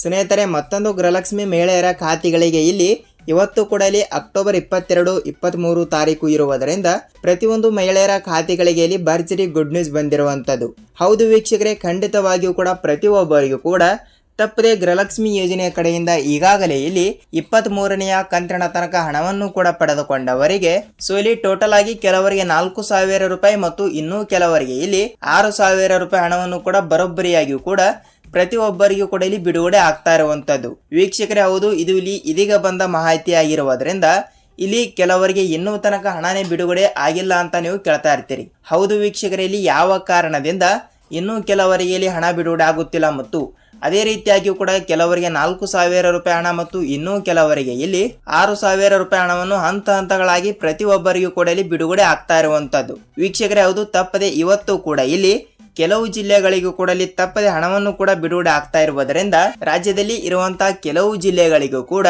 ಸ್ನೇಹಿತರೆ, ಮತ್ತೊಂದು ಗೃಹಲಕ್ಷ್ಮಿ ಮಹಿಳೆಯರ ಖಾತೆಗಳಿಗೆ ಇಲ್ಲಿ ಇವತ್ತು ಕೂಡ ಇಲ್ಲಿ ಅಕ್ಟೋಬರ್ ಇಪ್ಪತ್ತೆರಡು ಇಪ್ಪತ್ತ್ಮೂರು ತಾರೀಕು ಇರುವುದರಿಂದ ಪ್ರತಿಯೊಂದು ಮಹಿಳೆಯರ ಖಾತೆಗಳಿಗೆ ಇಲ್ಲಿ ಭರ್ಜರಿ ಗುಡ್ ನ್ಯೂಸ್ ಬಂದಿರುವಂಥದ್ದು. ಹೌದು ವೀಕ್ಷಕರೇ, ಖಂಡಿತವಾಗಿಯೂ ಕೂಡ ಪ್ರತಿಯೊಬ್ಬರಿಗೂ ಕೂಡ ತಪ್ಪದೆ ಗೃಹಲಕ್ಷ್ಮಿ ಯೋಜನೆಯ ಕಡೆಯಿಂದ ಈಗಾಗಲೇ ಇಲ್ಲಿ ಇಪ್ಪತ್ತ್ ಮೂರನೆಯ ಕಂತಿನ ತನಕ ಹಣವನ್ನು ಕೂಡ ಪಡೆದುಕೊಂಡವರಿಗೆ ಸೊ ಇಲ್ಲಿ ಟೋಟಲ್ ಆಗಿ ಕೆಲವರಿಗೆ ನಾಲ್ಕು ಸಾವಿರ ರೂಪಾಯಿ ಮತ್ತು ಇನ್ನೂ ಕೆಲವರಿಗೆ ಇಲ್ಲಿ ಆರು ಸಾವಿರ ರೂಪಾಯಿ ಹಣವನ್ನು ಕೂಡ ಬರೋಬ್ಬರಿಯಾಗಿಯೂ ಕೂಡ ಪ್ರತಿಯೊಬ್ಬರಿಗೂ ಕೂಡ ಇಲ್ಲಿ ಬಿಡುಗಡೆ ಆಗ್ತಾ ಇರುವಂತದ್ದು. ವೀಕ್ಷಕರೇ, ಹೌದು, ಇದು ಇಲ್ಲಿ ಇದೀಗ ಬಂದ ಮಾಹಿತಿ ಆಗಿರುವುದರಿಂದ ಇಲ್ಲಿ ಕೆಲವರಿಗೆ ಇನ್ನೂ ತನಕ ಹಣನೇ ಬಿಡುಗಡೆ ಆಗಿಲ್ಲ ಅಂತ ನೀವು ಕೇಳ್ತಾ ಇರ್ತೀರಿ. ಹೌದು ವೀಕ್ಷಕರೇ, ಇಲ್ಲಿ ಯಾವ ಕಾರಣದಿಂದ ಇನ್ನೂ ಕೆಲವರಿಗೆ ಇಲ್ಲಿ ಹಣ ಬಿಡುಗಡೆ ಆಗುತ್ತಿಲ್ಲ ಮತ್ತು ಅದೇ ರೀತಿಯಾಗಿಯೂ ಕೂಡ ಕೆಲವರಿಗೆ ನಾಲ್ಕು ಸಾವಿರ ರೂಪಾಯಿ ಹಣ ಮತ್ತು ಇನ್ನೂ ಕೆಲವರಿಗೆ ಇಲ್ಲಿ ಆರು ಸಾವಿರ ರೂಪಾಯಿ ಹಣವನ್ನು ಹಂತ ಹಂತಗಳಾಗಿ ಪ್ರತಿಯೊಬ್ಬರಿಗೂ ಕೂಡ ಇಲ್ಲಿ ಬಿಡುಗಡೆ ಆಗ್ತಾ ಇರುವಂತದ್ದು. ವೀಕ್ಷಕರೇ, ಹೌದು, ತಪ್ಪದೆ ಇವತ್ತು ಕೂಡ ಇಲ್ಲಿ ಕೆಲವು ಜಿಲ್ಲೆಗಳಿಗೂ ಕೂಡ ಇಲ್ಲಿ ತಪ್ಪದೆ ಹಣವನ್ನು ಕೂಡ ಬಿಡುಗಡೆ ಆಗ್ತಾ ಇರುವುದರಿಂದ ರಾಜ್ಯದಲ್ಲಿ ಇರುವಂತಹ ಕೆಲವು ಜಿಲ್ಲೆಗಳಿಗೂ ಕೂಡ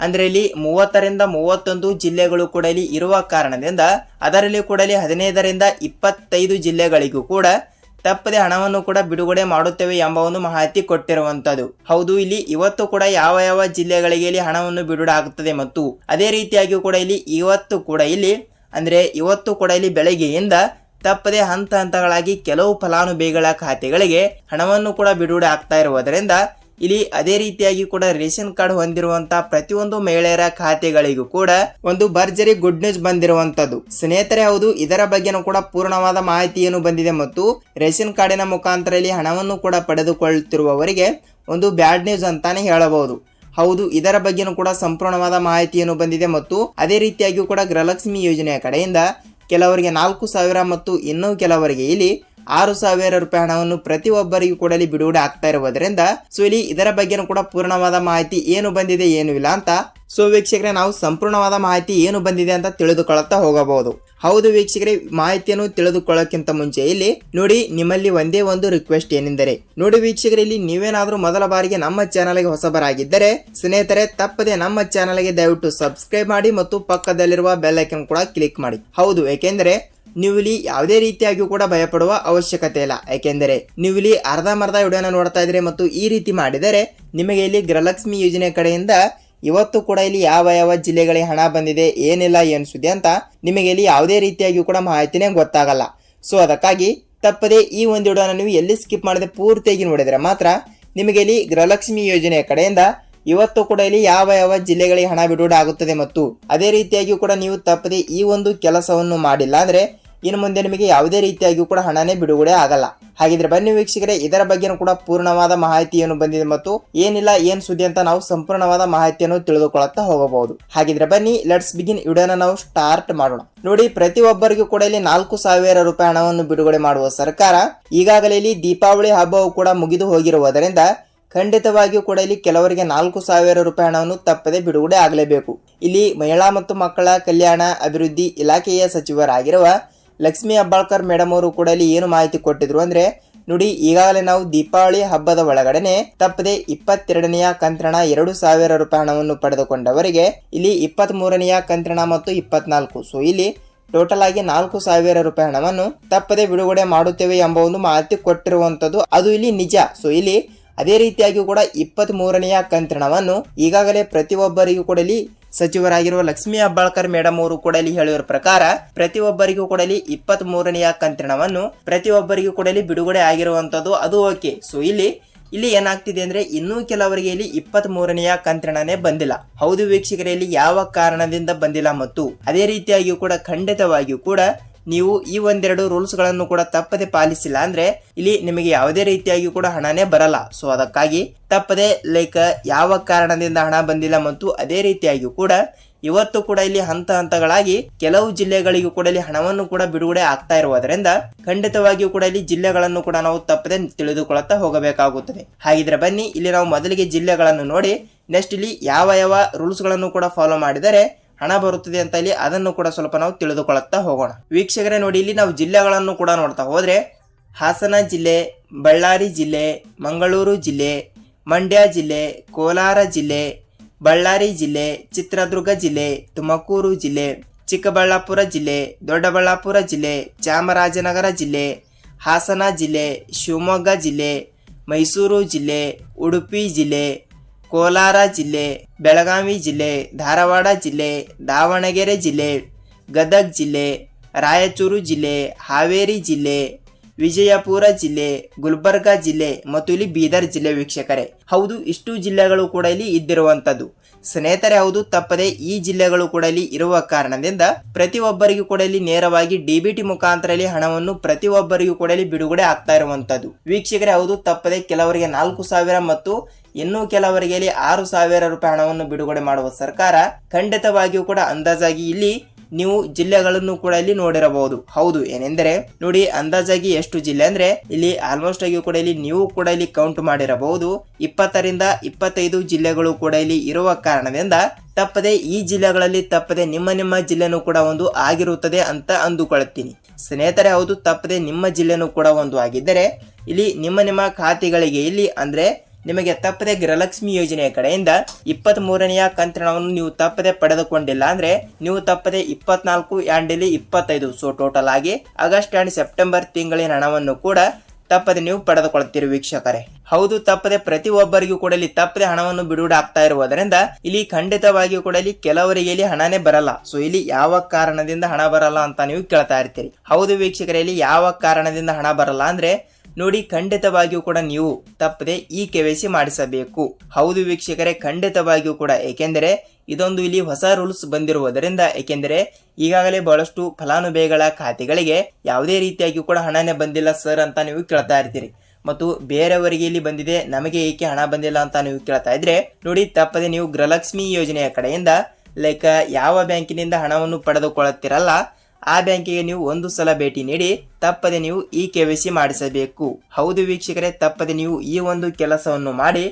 ಅಂದ್ರೆ ಇಲ್ಲಿ ಮೂವತ್ತರಿಂದ ಮೂವತ್ತೊಂದು ಜಿಲ್ಲೆಗಳು ಕೂಡ ಇಲ್ಲಿ ಇರುವ ಕಾರಣದಿಂದ ಅದರಲ್ಲಿ ಕೂಡ ಇಲ್ಲಿ ಹದಿನೈದರಿಂದ ಇಪ್ಪತ್ತೈದು ಜಿಲ್ಲೆಗಳಿಗೂ ಕೂಡ ತಪ್ಪದೆ ಹಣವನ್ನು ಕೂಡ ಬಿಡುಗಡೆ ಮಾಡುತ್ತೇವೆ ಎಂಬ ಒಂದು ಮಾಹಿತಿ ಕೊಟ್ಟಿರುವಂತದ್ದು. ಹೌದು, ಇಲ್ಲಿ ಇವತ್ತು ಕೂಡ ಯಾವ ಯಾವ ಜಿಲ್ಲೆಗಳಿಗೆ ಇಲ್ಲಿ ಹಣವನ್ನು ಬಿಡುಗಡೆ ಆಗುತ್ತದೆ ಮತ್ತು ಅದೇ ರೀತಿಯಾಗಿ ಕೂಡ ಇಲ್ಲಿ ಇವತ್ತು ಕೂಡ ಇಲ್ಲಿ ಅಂದ್ರೆ ಇವತ್ತು ಕೂಡ ಇಲ್ಲಿ ಬೆಳಗ್ಗೆಯಿಂದ ತಪ್ಪದೆ ಹಂತ ಹಂತಗಳಾಗಿ ಕೆಲವು ಫಲಾನುಭವಿಗಳ ಖಾತೆಗಳಿಗೆ ಹಣವನ್ನು ಕೂಡ ಬಿಡುಗಡೆ ಆಗ್ತಾ ಇರುವುದರಿಂದ ಇಲ್ಲಿ ಅದೇ ರೀತಿಯಾಗಿ ಕೂಡ ರೇಷನ್ ಕಾರ್ಡ್ ಹೊಂದಿರುವಂತಹ ಪ್ರತಿಯೊಂದು ಮಹಿಳೆಯರ ಖಾತೆಗಳಿಗೂ ಕೂಡ ಒಂದು ಭರ್ಜರಿ ಗುಡ್ ನ್ಯೂಸ್ ಬಂದಿರುವಂತದ್ದು. ಸ್ನೇಹಿತರೆ, ಹೌದು, ಇದರ ಬಗ್ಗೆನೂ ಕೂಡ ಪೂರ್ಣವಾದ ಮಾಹಿತಿಯನ್ನು ಬಂದಿದೆ ಮತ್ತು ರೇಷನ್ ಕಾರ್ಡಿನ ಮುಖಾಂತರ ಇಲ್ಲಿ ಹಣವನ್ನು ಕೂಡ ಪಡೆದುಕೊಳ್ಳುತ್ತಿರುವವರಿಗೆ ಒಂದು ಬ್ಯಾಡ್ ನ್ಯೂಸ್ ಅಂತಾನೆ ಹೇಳಬಹುದು. ಹೌದು, ಇದರ ಬಗ್ಗೆನೂ ಕೂಡ ಸಂಪೂರ್ಣವಾದ ಮಾಹಿತಿಯನ್ನು ಬಂದಿದೆ ಮತ್ತು ಅದೇ ರೀತಿಯಾಗಿಯೂ ಕೂಡ ಗೃಹಲಕ್ಷ್ಮಿ ಯೋಜನೆಯ ಕಡೆಯಿಂದ ಕೆಲವರಿಗೆ ನಾಲ್ಕು ಸಾವಿರ ಮತ್ತು ಇನ್ನೂ ಕೆಲವರಿಗೆ ಇಲ್ಲಿ ಆರು ಸಾವಿರ ರೂಪಾಯಿ ಹಣವನ್ನು ಪ್ರತಿಯೊಬ್ಬರಿಗೂ ಕೂಡ ಇಲ್ಲಿ ಬಿಡುಗಡೆ ಆಗ್ತಾ ಇರುವುದರಿಂದ ಸೊ ಇಲ್ಲಿ ಇದರ ಬಗ್ಗೆನೂ ಕೂಡ ಪೂರ್ಣವಾದ ಮಾಹಿತಿ ಏನು ಬಂದಿದೆ, ಏನು ಇಲ್ಲ ಅಂತ ಸೊ ವೀಕ್ಷಕರೇ, ನಾವು ಸಂಪೂರ್ಣವಾದ ಮಾಹಿತಿ ಏನು ಬಂದಿದೆ ಅಂತ ತಿಳಿದುಕೊಳ್ಳುತ್ತಾ ಹೋಗಬಹುದು. ಹೌದು ವೀಕ್ಷಕರೇ, ಮಾಹಿತಿಯನ್ನು ತಿಳಿದುಕೊಳ್ಳೋಕ್ಕಿಂತ ಮುಂಚೆ ಇಲ್ಲಿ ನೋಡಿ, ನಿಮ್ಮಲ್ಲಿ ಒಂದೇ ಒಂದು ರಿಕ್ವೆಸ್ಟ್ ಏನೆಂದರೆ, ನೋಡಿ ವೀಕ್ಷಕರೇ, ಇಲ್ಲಿ ನೀವೇನಾದರೂ ಮೊದಲ ಬಾರಿಗೆ ನಮ್ಮ ಚಾನಲ್ಗೆ ಹೊಸಬರಾಗಿದ್ದರೆ, ಸ್ನೇಹಿತರೆ, ತಪ್ಪದೆ ನಮ್ಮ ಚಾನಲ್ಗೆ ದಯವಿಟ್ಟು ಸಬ್ಸ್ಕ್ರೈಬ್ ಮಾಡಿ ಮತ್ತು ಪಕ್ಕದಲ್ಲಿರುವ ಬೆಲ್ ಐಕನ್ ಕೂಡ ಕ್ಲಿಕ್ ಮಾಡಿ. ಹೌದು, ಏಕೆಂದರೆ ನೀವು ಇಲ್ಲಿ ಯಾವುದೇ ರೀತಿಯಾಗಿಯೂ ಕೂಡ ಭಯಪಡುವ ಅವಶ್ಯಕತೆ ಇಲ್ಲ. ಯಾಕೆಂದರೆ ನೀವು ಇಲ್ಲಿ ಅರ್ಧಂಬರ್ಧ ವಿಡಿಯೋನ ನೋಡ್ತಾ ಇದ್ರೆ ಮತ್ತು ಈ ರೀತಿ ಮಾಡಿದರೆ ನಿಮಗೆ ಇಲ್ಲಿ ಗೃಹಲಕ್ಷ್ಮಿ ಯೋಜನೆ ಕಡೆಯಿಂದ ಇವತ್ತು ಕೂಡ ಇಲ್ಲಿ ಯಾವ ಯಾವ ಜಿಲ್ಲೆಗಳಿಗೆ ಹಣ ಬಂದಿದೆ, ಏನಿಲ್ಲ, ಏನು ಅಂತ ನಿಮಗೆ ಇಲ್ಲಿ ಯಾವುದೇ ರೀತಿಯಾಗಿಯೂ ಕೂಡ ಮಾಹಿತಿನೇ ಗೊತ್ತಾಗಲ್ಲ. ಸೊ ಅದಕ್ಕಾಗಿ ತಪ್ಪದೆ ಈ ಒಂದು ವಿಡಿಯೋನ ನೀವು ಎಲ್ಲಿ ಸ್ಕಿಪ್ ಮಾಡದೆ ಪೂರ್ತಿಯಾಗಿ ನೋಡಿದರೆ ಮಾತ್ರ ನಿಮಗೆ ಇಲ್ಲಿ ಗೃಹಲಕ್ಷ್ಮಿ ಯೋಜನೆಯ ಕಡೆಯಿಂದ ಇವತ್ತು ಕೂಡ ಇಲ್ಲಿ ಯಾವ ಯಾವ ಜಿಲ್ಲೆಗಳಿಗೆ ಹಣ ಬಿಡುಗಡೆ ಆಗುತ್ತದೆ ಮತ್ತು ಅದೇ ರೀತಿಯಾಗಿಯೂ ಕೂಡ ನೀವು ತಪ್ಪದೆ ಈ ಒಂದು ಕೆಲಸವನ್ನು ಮಾಡಿಲ್ಲ ಅಂದ್ರೆ ಇನ್ನು ಮುಂದೆ ನಿಮಗೆ ಯಾವುದೇ ರೀತಿಯಾಗಿಯೂ ಕೂಡ ಹಣನೇ ಬಿಡುಗಡೆ ಆಗಲ್ಲ. ಹಾಗಿದ್ರೆ ಬನ್ನಿ ವೀಕ್ಷಕರೇ, ಇದರ ಬಗ್ಗೆನೂ ಕೂಡ ಪೂರ್ಣವಾದ ಮಾಹಿತಿಯನ್ನು ಬಂದಿದೆ ಮತ್ತು ಏನಿಲ್ಲ, ಏನ್ ಸುದ್ದಿ ಅಂತ ನಾವು ಸಂಪೂರ್ಣವಾದ ಮಾಹಿತಿಯನ್ನು ತಿಳಿದುಕೊಳ್ಳುತ್ತಾ ಹೋಗಬಹುದು. ಹಾಗಿದ್ರೆ ಬನ್ನಿ ಲೆಟ್ಸ್ ಬಿಗಿನ್ ವಿಡಿಯೋನ ನಾವು ಸ್ಟಾರ್ಟ್ ಮಾಡೋಣ. ನೋಡಿ, ಪ್ರತಿಯೊಬ್ಬರಿಗೂ ಕೂಡ ಇಲ್ಲಿ ನಾಲ್ಕು ಸಾವಿರ ರೂಪಾಯಿ ಹಣವನ್ನು ಬಿಡುಗಡೆ ಮಾಡುವ ಸರ್ಕಾರ ಈಗಾಗಲೇ ಇಲ್ಲಿ ದೀಪಾವಳಿ ಹಬ್ಬವು ಕೂಡ ಮುಗಿದು ಹೋಗಿರುವುದರಿಂದ ಖಂಡಿತವಾಗಿಯೂ ಕೂಡ ಇಲ್ಲಿ ಕೆಲವರಿಗೆ ನಾಲ್ಕು ಸಾವಿರ ರೂಪಾಯಿ ಹಣವನ್ನು ತಪ್ಪದೆ ಬಿಡುಗಡೆ ಆಗಲೇಬೇಕು. ಇಲ್ಲಿ ಮಹಿಳಾ ಮತ್ತು ಮಕ್ಕಳ ಕಲ್ಯಾಣ, ಅಭಿವೃದ್ಧಿ ಇಲಾಖೆಯ ಸಚಿವರಾಗಿರುವ ಲಕ್ಷ್ಮೀ ಅಬ್ಬಾಳ್ಕರ್ ಮೇಡಮ್ ಅವರು ಕೂಡ ಇಲ್ಲಿ ಏನು ಮಾಹಿತಿ ಕೊಟ್ಟಿದ್ರು ಅಂದ್ರೆ, ನೋಡಿ, ಈಗಾಗಲೇ ನಾವು ದೀಪಾವಳಿ ಹಬ್ಬದ ಒಳಗಡೆನೆ ತಪ್ಪದೆ ಇಪ್ಪತ್ತೆರಡನೆಯ ಕಂತ್ರಣ ಎರಡು ಸಾವಿರ ರೂಪಾಯಿ ಹಣವನ್ನು ಪಡೆದುಕೊಂಡವರಿಗೆ, ಇಲ್ಲಿ ಇಪ್ಪತ್ತ್ ಮೂರನೆಯ ಕಂತ್ರಣ ಮತ್ತು ಇಪ್ಪತ್ನಾಲ್ಕು. ಸೊ ಇಲ್ಲಿ ಟೋಟಲ್ ಆಗಿ ನಾಲ್ಕು ಸಾವಿರ ರೂಪಾಯಿ ಹಣವನ್ನು ತಪ್ಪದೆ ಬಿಡುಗಡೆ ಮಾಡುತ್ತೇವೆ ಎಂಬ ಒಂದು ಮಾಹಿತಿ ಕೊಟ್ಟಿರುವಂತದ್ದು ಅದು ಇಲ್ಲಿ ನಿಜ. ಸೊ ಇಲ್ಲಿ ಅದೇ ರೀತಿಯಾಗಿ ಕೂಡ ಇಪ್ಪತ್ತ್ ಮೂರನೆಯ ಕಂತ್ರಣವನ್ನು ಈಗಾಗಲೇ ಪ್ರತಿಯೊಬ್ಬರಿಗೂ ಕೂಡ ಇಲ್ಲಿ ಸಚಿವರಾಗಿರುವ ಲಕ್ಷ್ಮೀ ಅಬ್ಬಾಳ್ಕರ್ ಮೇಡಮ್ ಅವರು ಕೂಡ ಇಲ್ಲಿ ಹೇಳಿರುವ ಪ್ರಕಾರ, ಪ್ರತಿಯೊಬ್ಬರಿಗೂ ಕೂಡ ಇಲ್ಲಿ ಇಪ್ಪತ್ತ್ ಮೂರನೆಯ ಕಂತ್ರಣವನ್ನು, ಪ್ರತಿಯೊಬ್ಬರಿಗೂ ಕೂಡ ಇಲ್ಲಿ ಬಿಡುಗಡೆ ಆಗಿರುವಂತದ್ದು ಅದು ಓಕೆ. ಸೊ ಇಲ್ಲಿ ಇಲ್ಲಿ ಏನಾಗ್ತಿದೆ ಅಂದ್ರೆ ಇನ್ನೂ ಕೆಲವರಿಗೆ ಇಲ್ಲಿ ಇಪ್ಪತ್ತ್ ಮೂರನೆಯ ಕಂತ್ರಣನೇ ಬಂದಿಲ್ಲ. ಹೌದು ವೀಕ್ಷಕರೇ, ಇಲ್ಲಿ ಯಾವ ಕಾರಣದಿಂದ ಬಂದಿಲ್ಲ ಮತ್ತು ಅದೇ ರೀತಿಯಾಗಿಯೂ ಕೂಡ ಖಂಡಿತವಾಗಿಯೂ ಕೂಡ ನೀವು ಈ ಒಂದೆರಡು ರೂಲ್ಸ್ಗಳನ್ನು ಕೂಡ ತಪ್ಪದೆ ಪಾಲಿಸಿಲ್ಲ. ಅಂದ್ರೆ ಇಲ್ಲಿ ನಿಮಗೆ ಯಾವುದೇ ರೀತಿಯಾಗಿ ಕೂಡ ಹಣನೇ ಬರಲ್ಲ. ಸೊ ಅದಕ್ಕಾಗಿ ತಪ್ಪದೆ ಲೈಕ್ ಯಾವ ಕಾರಣದಿಂದ ಹಣ ಬಂದಿಲ್ಲ ಮತ್ತು ಅದೇ ರೀತಿಯಾಗಿ ಕೂಡ ಇವತ್ತು ಕೂಡ ಇಲ್ಲಿ ಹಂತ ಹಂತಗಳಾಗಿ ಕೆಲವು ಜಿಲ್ಲೆಗಳಿಗೂ ಕೂಡ ಇಲ್ಲಿ ಹಣವನ್ನು ಕೂಡ ಬಿಡುಗಡೆ ಆಗ್ತಾ ಇರುವುದರಿಂದ ಖಂಡಿತವಾಗಿಯೂ ಕೂಡ ಇಲ್ಲಿ ಜಿಲ್ಲೆಗಳನ್ನು ಕೂಡ ನಾವು ತಪ್ಪದೆ ತಿಳಿದುಕೊಳ್ಳುತ್ತಾ ಹೋಗಬೇಕಾಗುತ್ತದೆ. ಹಾಗಿದ್ರೆ ಬನ್ನಿ, ಇಲ್ಲಿ ನಾವು ಮೊದಲಿಗೆ ಜಿಲ್ಲೆಗಳನ್ನು ನೋಡಿ ನೆಕ್ಸ್ಟ್ ಇಲ್ಲಿ ಯಾವ ಯಾವ ರೂಲ್ಸ್ಗಳನ್ನು ಕೂಡ ಫಾಲೋ ಮಾಡಿದರೆ ಹಣ ಬರುತ್ತದೆ ಅಂತ ಇಲ್ಲಿ ಅದನ್ನು ಕೂಡ ಸ್ವಲ್ಪ ನಾವು ತಿಳಿದುಕೊಳ್ಳುತ್ತಾ ಹೋಗೋಣ. ವೀಕ್ಷಕರೇ ನೋಡಿ, ಇಲ್ಲಿ ನಾವು ಜಿಲ್ಲೆಗಳನ್ನು ಕೂಡ ನೋಡ್ತಾ ಹೋದರೆ ಹಾಸನ ಜಿಲ್ಲೆ, ಬಳ್ಳಾರಿ ಜಿಲ್ಲೆ, ಮಂಗಳೂರು ಜಿಲ್ಲೆ, ಮಂಡ್ಯ ಜಿಲ್ಲೆ, ಕೋಲಾರ ಜಿಲ್ಲೆ, ಬಳ್ಳಾರಿ ಜಿಲ್ಲೆ, ಚಿತ್ರದುರ್ಗ ಜಿಲ್ಲೆ, ತುಮಕೂರು ಜಿಲ್ಲೆ, ಚಿಕ್ಕಬಳ್ಳಾಪುರ ಜಿಲ್ಲೆ, ದೊಡ್ಡಬಳ್ಳಾಪುರ ಜಿಲ್ಲೆ, ಚಾಮರಾಜನಗರ ಜಿಲ್ಲೆ, ಹಾಸನ ಜಿಲ್ಲೆ, ಶಿವಮೊಗ್ಗ ಜಿಲ್ಲೆ, ಮೈಸೂರು ಜಿಲ್ಲೆ, ಉಡುಪಿ ಜಿಲ್ಲೆ ಕೋಲಾರ ಜಿಲ್ಲೆ ಬೆಳಗಾವಿ ಜಿಲ್ಲೆ ಧಾರವಾಡ ಜಿಲ್ಲೆ ದಾವಣಗೆರೆ ಜಿಲ್ಲೆ ಗದಗ ಜಿಲ್ಲೆ ರಾಯಚೂರು ಜಿಲ್ಲೆ ಹಾವೇರಿ ಜಿಲ್ಲೆ ವಿಜಯಪುರ ಜಿಲ್ಲೆ, ಗುಲ್ಬರ್ಗಾ ಜಿಲ್ಲೆ ಮತ್ತು ಇಲ್ಲಿ ಬೀದರ್ ಜಿಲ್ಲೆ ವೀಕ್ಷಕರೇ. ಹೌದು, ಇಷ್ಟು ಜಿಲ್ಲೆಗಳು ಕೂಡ ಇಲ್ಲಿ ಇದ್ದಿರುವಂತದ್ದು ಸ್ನೇಹಿತರೆ, ಹೌದು, ತಪ್ಪದೆ ಈ ಜಿಲ್ಲೆಗಳು ಕೂಡ ಇಲ್ಲಿ ಇರುವ ಕಾರಣದಿಂದ ಪ್ರತಿಯೊಬ್ಬರಿಗೂ ಕೂಡ ಇಲ್ಲಿ ನೇರವಾಗಿ ಡಿಬಿಟಿ ಮುಖಾಂತರ ಇಲ್ಲಿ ಹಣವನ್ನು ಪ್ರತಿಯೊಬ್ಬರಿಗೂ ಕೂಡ ಇಲ್ಲಿ ಬಿಡುಗಡೆ ಆಗ್ತಾ ಇರುವಂತದ್ದು ವೀಕ್ಷಕರೇ, ಹೌದು, ತಪ್ಪದೆ ಕೆಲವರಿಗೆ ನಾಲ್ಕು ಸಾವಿರ ಮತ್ತು ಇನ್ನು ಕೆಲವರಿಗೆ ಇಲ್ಲಿ ಆರು ಸಾವಿರ ರೂಪಾಯಿ ಹಣವನ್ನು ಬಿಡುಗಡೆ ಮಾಡುವ ಸರ್ಕಾರ ಖಂಡಿತವಾಗಿಯೂ ಕೂಡ ಅಂದಾಜಾಗಿ ಇಲ್ಲಿ ನೀವು ಜಿಲ್ಲೆಗಳನ್ನು ಕೂಡ ಇಲ್ಲಿ ನೋಡಿರಬಹುದು. ಹೌದು, ಏನೆಂದರೆ ನೋಡಿ ಅಂದಾಜಾಗಿ ಎಷ್ಟು ಜಿಲ್ಲೆ ಅಂದ್ರೆ ಇಲ್ಲಿ ಆಲ್ಮೋಸ್ಟ್ ಆಗಿ ಕೂಡ ಇಲ್ಲಿ ನೀವು ಕೂಡ ಇಲ್ಲಿ ಕೌಂಟ್ ಮಾಡಿರಬಹುದು. ಇಪ್ಪತ್ತರಿಂದ ಇಪ್ಪತ್ತೈದು ಜಿಲ್ಲೆಗಳು ಕೂಡ ಇಲ್ಲಿ ಇರುವ ಕಾರಣದಿಂದ ತಪ್ಪದೆ ಈ ಜಿಲ್ಲೆಗಳಲ್ಲಿ ತಪ್ಪದೆ ನಿಮ್ಮ ನಿಮ್ಮ ಜಿಲ್ಲೆನೂ ಕೂಡ ಒಂದು ಆಗಿರುತ್ತದೆ ಅಂತ ಅಂದುಕೊಳ್ಳುತ್ತೀನಿ ಸ್ನೇಹಿತರೆ, ಹೌದು, ತಪ್ಪದೆ ನಿಮ್ಮ ಜಿಲ್ಲೆನೂ ಕೂಡ ಒಂದು ಆಗಿದ್ದರೆ ಇಲ್ಲಿ ನಿಮ್ಮ ನಿಮ್ಮ ಖಾತೆಗಳಿಗೆ ಇಲ್ಲಿ ಅಂದ್ರೆ ನಿಮಗೆ ತಪ್ಪದೆ ಗೃಹಲಕ್ಷ್ಮಿ ಯೋಜನೆಯ ಕಡೆಯಿಂದ ಇಪ್ಪತ್ತ್ ಮೂರನೆಯ ಕಂತಿನವನ್ನು ನೀವು ತಪ್ಪದೆ ಪಡೆದುಕೊಂಡಿಲ್ಲ ಅಂದ್ರೆ ನೀವು ತಪ್ಪದೆ ಇಪ್ಪತ್ನಾಲ್ಕು ಆ್ಯಂಡ್ ಇಪ್ಪತ್ತೈದು. ಸೊ ಟೋಟಲ್ ಆಗಿ ಆಗಸ್ಟ್ ಆ್ಯಂಡ್ ಸೆಪ್ಟೆಂಬರ್ ತಿಂಗಳಿನ ಹಣವನ್ನು ಕೂಡ ತಪ್ಪದೆ ನೀವು ಪಡೆದುಕೊಳ್ಳುತ್ತೀರಿ ವೀಕ್ಷಕರೇ. ಹೌದು, ತಪ್ಪದೆ ಪ್ರತಿ ಒಬ್ಬರಿಗೂ ಕೂಡ ಇಲ್ಲಿ ತಪ್ಪದೆ ಹಣವನ್ನು ಬಿಡುಗಡೆ ಆಗ್ತಾ ಇರುವುದರಿಂದ ಇಲ್ಲಿ ಖಂಡಿತವಾಗಿಯೂ ಕೂಡ ಇಲ್ಲಿ ಕೆಲವರಿಗೆ ಇಲ್ಲಿ ಹಣನೇ ಬರಲ್ಲ. ಸೊ ಇಲ್ಲಿ ಯಾವ ಕಾರಣದಿಂದ ಹಣ ಬರಲ್ಲ ಅಂತ ನೀವು ಕೇಳ್ತಾ ಇರ್ತೀರಿ. ಹೌದು ವೀಕ್ಷಕರೇ, ಇಲ್ಲಿ ಯಾವ ಕಾರಣದಿಂದ ಹಣ ಬರಲ್ಲ ಅಂದ್ರೆ ನೋಡಿ ಖಂಡಿತವಾಗಿಯೂ ಕೂಡ ನೀವು ತಪ್ಪದೆ ಈ ಕೆ ವೈ ಸಿ ಮಾಡಿಸಬೇಕು. ಹೌದು ವೀಕ್ಷಕರೇ, ಖಂಡಿತವಾಗಿಯೂ ಕೂಡ. ಏಕೆಂದರೆ ಇದೊಂದು ಇಲ್ಲಿ ಹೊಸ ರೂಲ್ಸ್ ಬಂದಿರುವುದರಿಂದ ಏಕೆಂದರೆ ಈಗಾಗಲೇ ಬಹಳಷ್ಟು ಫಲಾನುಭವಿಗಳ ಖಾತೆಗಳಿಗೆ ಯಾವುದೇ ರೀತಿಯಾಗಿಯೂ ಕೂಡ ಹಣನೇ ಬಂದಿಲ್ಲ ಸರ್ ಅಂತ ನೀವು ಕೇಳ್ತಾ ಇರ್ತೀರಿ. ಮತ್ತು ಬೇರೆಯವರಿಗೆ ಇಲ್ಲಿ ಬಂದಿದೆ, ನಮಗೆ ಏಕೆ ಹಣ ಬಂದಿಲ್ಲ ಅಂತ ನೀವು ಕೇಳ್ತಾ ಇದ್ರೆ ನೋಡಿ ತಪ್ಪದೆ ನೀವು ಗೃಹಲಕ್ಷ್ಮಿ ಯೋಜನೆಯ ಕಡೆಯಿಂದ, ಲೈಕ್ ಯಾವ ಬ್ಯಾಂಕಿನಿಂದ ಹಣವನ್ನು ಪಡೆದುಕೊಳ್ಳುತ್ತೀರಲ್ಲ ಆ ಬ್ಯಾಂಕಿಗೆ ನೀವು ಒಂದು ಸಲ ಭೇಟಿ ನೀಡಿ ತಪ್ಪದೆ ನೀವು ಈ ಕೆ ವೈ ಸಿ ಮಾಡಿಸಬೇಕು. ಹೌದು ವೀಕ್ಷಕರೇ, ತಪ್ಪದೆ ನೀವು ಈ ಒಂದು ಕೆಲಸವನ್ನು ಮಾಡಿ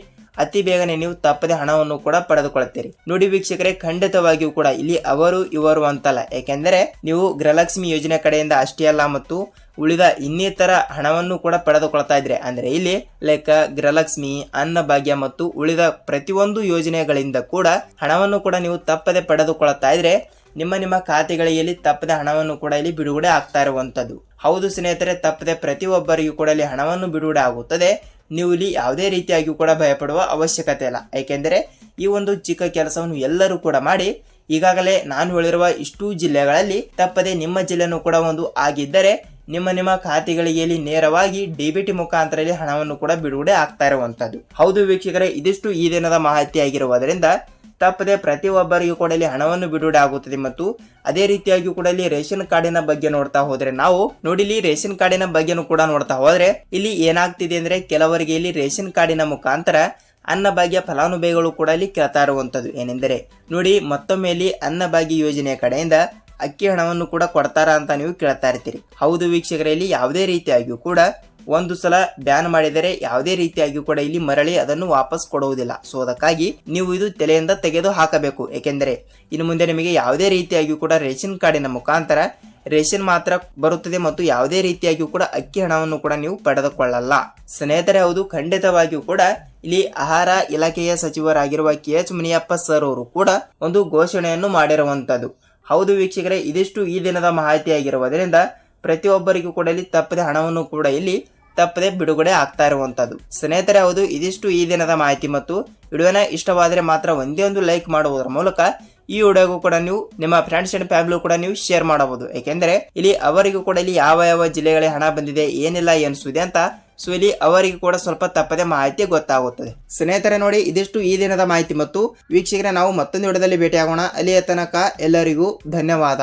ಅತಿ ಬೇಗನೆ ನೀವು ತಪ್ಪದೆ ಹಣವನ್ನು ಕೂಡ ಪಡೆದುಕೊಳ್ಳುತ್ತೀರಿ. ನೋಡಿ ವೀಕ್ಷಕರೇ, ಖಂಡಿತವಾಗಿಯೂ ಕೂಡ ಇಲ್ಲಿ ಅವರು ಇವರು ಅಂತಲ್ಲ. ಏಕೆಂದರೆ ನೀವು ಗೃಹಲಕ್ಷ್ಮಿ ಯೋಜನೆ ಕಡೆಯಿಂದ ಅಷ್ಟೇ ಅಲ್ಲ ಮತ್ತು ಉಳಿದ ಇನ್ನಿತರ ಹಣವನ್ನು ಕೂಡ ಪಡೆದುಕೊಳ್ತಾ ಇದ್ರೆ. ಅಂದ್ರೆ ಇಲ್ಲಿ ಲೈಕ್ ಗೃಹಲಕ್ಷ್ಮಿ, ಅನ್ನಭಾಗ್ಯ ಮತ್ತು ಉಳಿದ ಪ್ರತಿಯೊಂದು ಯೋಜನೆಗಳಿಂದ ಕೂಡ ಹಣವನ್ನು ಕೂಡ ನೀವು ತಪ್ಪದೆ ಪಡೆದುಕೊಳ್ತಾ ಇದ್ರೆ. ನಿಮ್ಮ ನಿಮ್ಮ ಖಾತೆಗಳಿಗೆ ತಪ್ಪದೆ ಹಣವನ್ನು ಕೂಡ ಇಲ್ಲಿ ಬಿಡುಗಡೆ ಆಗ್ತಾ ಇರುವಂಥದ್ದು. ಹೌದು ಸ್ನೇಹಿತರೆ, ತಪ್ಪದೆ ಪ್ರತಿಯೊಬ್ಬರಿಗೂ ಕೂಡ ಇಲ್ಲಿ ಹಣವನ್ನು ಬಿಡುಗಡೆ ಆಗುತ್ತದೆ. ನೀವು ಇಲ್ಲಿ ಯಾವುದೇ ರೀತಿಯಾಗಿಯೂ ಕೂಡ ಭಯಪಡುವ ಅವಶ್ಯಕತೆ ಇಲ್ಲ. ಏಕೆಂದರೆ ಈ ಒಂದು ಚಿಕ್ಕ ಕೆಲಸವನ್ನು ಎಲ್ಲರೂ ಕೂಡ ಮಾಡಿ, ಈಗಾಗಲೇ ನಾನು ಹೇಳಿರುವ ಇಷ್ಟು ಜಿಲ್ಲೆಗಳಲ್ಲಿ ತಪ್ಪದೆ ನಿಮ್ಮ ಜಿಲ್ಲೆನೂ ಕೂಡ ಒಂದು ಆಗಿದ್ದರೆ, ನಿಮ್ಮ ನಿಮ್ಮ ಖಾತೆಗಳಿಗೆ ನೇರವಾಗಿ ಡಿಬಿಟಿ ಮುಖಾಂತರ ಇಲ್ಲಿ ಹಣವನ್ನು ಕೂಡ ಬಿಡುಗಡೆ ಆಗ್ತಾ ಇರುವಂತದ್ದು ಹೌದು ವೀಕ್ಷಕರೇ, ಇದಿಷ್ಟು ಈ ದಿನದ ಮಾಹಿತಿ ಆಗಿರುವುದರಿಂದ ತಪ್ಪದೆ ಪ್ರತಿಯೊಬ್ಬರಿಗೂ ಕೂಡ ಇಲ್ಲಿ ಹಣವನ್ನು ಬಿಡುಗಡೆ ಆಗುತ್ತದೆ ಮತ್ತು ಅದೇ ರೀತಿಯಾಗಿ ಕೂಡ ಇಲ್ಲಿ ರೇಷನ್ ಕಾರ್ಡಿನ ಬಗ್ಗೆ ನೋಡ್ತಾ ಹೋದ್ರೆ ನಾವು ನೋಡಿ ಇಲ್ಲಿ ರೇಷನ್ ಕಾರ್ಡಿನ ಬಗ್ಗೆನೂ ಕೂಡ ನೋಡ್ತಾ ಹೋದ್ರೆ ಇಲ್ಲಿ ಏನಾಗ್ತಿದೆ ಅಂದ್ರೆ ಕೆಲವರಿಗೆ ಇಲ್ಲಿ ರೇಷನ್ ಕಾರ್ಡಿನ ಮುಖಾಂತರ ಅನ್ನಭಾಗ್ಯ ಫಲಾನುಭವಿಗಳು ಕೂಡ ಇಲ್ಲಿ ಕೇಳ್ತಾ ಇರುವಂತದ್ದು. ಏನೆಂದರೆ ನೋಡಿ ಮತ್ತೊಮ್ಮೆ ಇಲ್ಲಿ ಅನ್ನಭಾಗ್ಯ ಯೋಜನೆಯ ಕಡೆಯಿಂದ ಅಕ್ಕಿ ಹಣವನ್ನು ಕೂಡ ಕೊಡ್ತಾರಾ ಅಂತ ನೀವು ಕೇಳ್ತಾ ಇರ್ತೀರಿ. ಹೌದು ವೀಕ್ಷಕರಲ್ಲಿ ಯಾವುದೇ ರೀತಿಯಾಗಿಯೂ ಕೂಡ ಒಂದು ಸಲ ಬ್ಯಾನ್ ಮಾಡಿದರೆ ಯಾವುದೇ ರೀತಿಯಾಗಿಯೂ ಕೂಡ ಇಲ್ಲಿ ಮರಳಿ ಅದನ್ನು ವಾಪಸ್ ಕೊಡುವುದಿಲ್ಲ. ಸೊ ಅದಕ್ಕಾಗಿ ನೀವು ಇದು ತಲೆಯಿಂದ ತೆಗೆದು ಹಾಕಬೇಕು. ಏಕೆಂದರೆ ಇನ್ನು ಮುಂದೆ ನಿಮಗೆ ಯಾವುದೇ ರೀತಿಯಾಗಿಯೂ ಕೂಡ ರೇಷನ್ ಕಾರ್ಡಿನ ಮುಖಾಂತರ ರೇಷನ್ ಮಾತ್ರ ಬರುತ್ತದೆ ಮತ್ತು ಯಾವುದೇ ರೀತಿಯಾಗಿಯೂ ಕೂಡ ಅಕ್ಕಿ ಹಣವನ್ನು ಕೂಡ ನೀವು ಪಡೆದುಕೊಳ್ಳಲ್ಲ. ಸ್ನೇಹಿತರೆ, ಹೌದು, ಖಂಡಿತವಾಗಿಯೂ ಕೂಡ ಇಲ್ಲಿ ಆಹಾರ ಇಲಾಖೆಯ ಸಚಿವರಾಗಿರುವ ಕೆ. ಎಚ್. ಮುನಿಯಪ್ಪ ಸರ್ ಅವರು ಕೂಡ ಒಂದು ಘೋಷಣೆಯನ್ನು ಮಾಡಿರುವಂತದ್ದು ಹೌದು ವೀಕ್ಷಕರೇ, ಇದಿಷ್ಟು ಈ ದಿನದ ಮಾಹಿತಿಯಾಗಿರುವುದರಿಂದ ಪ್ರತಿಯೊಬ್ಬರಿಗೂ ಕೂಡ ಇಲ್ಲಿ ತಪ್ಪದೆ ಹಣವನ್ನು ಕೂಡ ಇಲ್ಲಿ ತಪ್ಪದೆ ಬಿಡುಗಡೆ ಆಗ್ತಾ ಇರುವಂತದ್ದು ಸ್ನೇಹಿತರೆ, ಹೌದು, ಇದಿಷ್ಟು ಈ ದಿನದ ಮಾಹಿತಿ ಮತ್ತು ವಿಡಿಯೋನ ಇಷ್ಟವಾದರೆ ಮಾತ್ರ ಒಂದೇ ಒಂದು ಲೈಕ್ ಮಾಡುವುದರ ಮೂಲಕ ಈ ವಿಡಿಯೋಗೂ ಕೂಡ ನೀವು, ನಿಮ್ಮ ಫ್ರೆಂಡ್ಸ್ ಅಂಡ್ ಫ್ಯಾಮಿಲಿ ಕೂಡ ನೀವು ಶೇರ್ ಮಾಡಬಹುದು. ಯಾಕೆಂದ್ರೆ ಇಲ್ಲಿ ಅವರಿಗೂ ಕೂಡ ಇಲ್ಲಿ ಯಾವ ಯಾವ ಜಿಲ್ಲೆಗಳಿಗೆ ಹಣ ಬಂದಿದೆ, ಏನಿಲ್ಲ ಎನಿಸುವುದೇ ಅಂತ ಸೊ ಇಲ್ಲಿ ಅವರಿಗೆ ಕೂಡ ಸ್ವಲ್ಪ ತಪ್ಪದೆ ಮಾಹಿತಿ ಗೊತ್ತಾಗುತ್ತದೆ. ಸ್ನೇಹಿತರೆ, ನೋಡಿ, ಇದಿಷ್ಟು ಈ ದಿನದ ಮಾಹಿತಿ ಮತ್ತು ವೀಕ್ಷಕರೇ, ನಾವು ಮತ್ತೊಂದು ವಿಡಿಯೋದಲ್ಲಿ ಭೇಟಿಯಾಗೋಣ. ಅಲ್ಲಿಯ ತನಕ ಎಲ್ಲರಿಗೂ ಧನ್ಯವಾದ.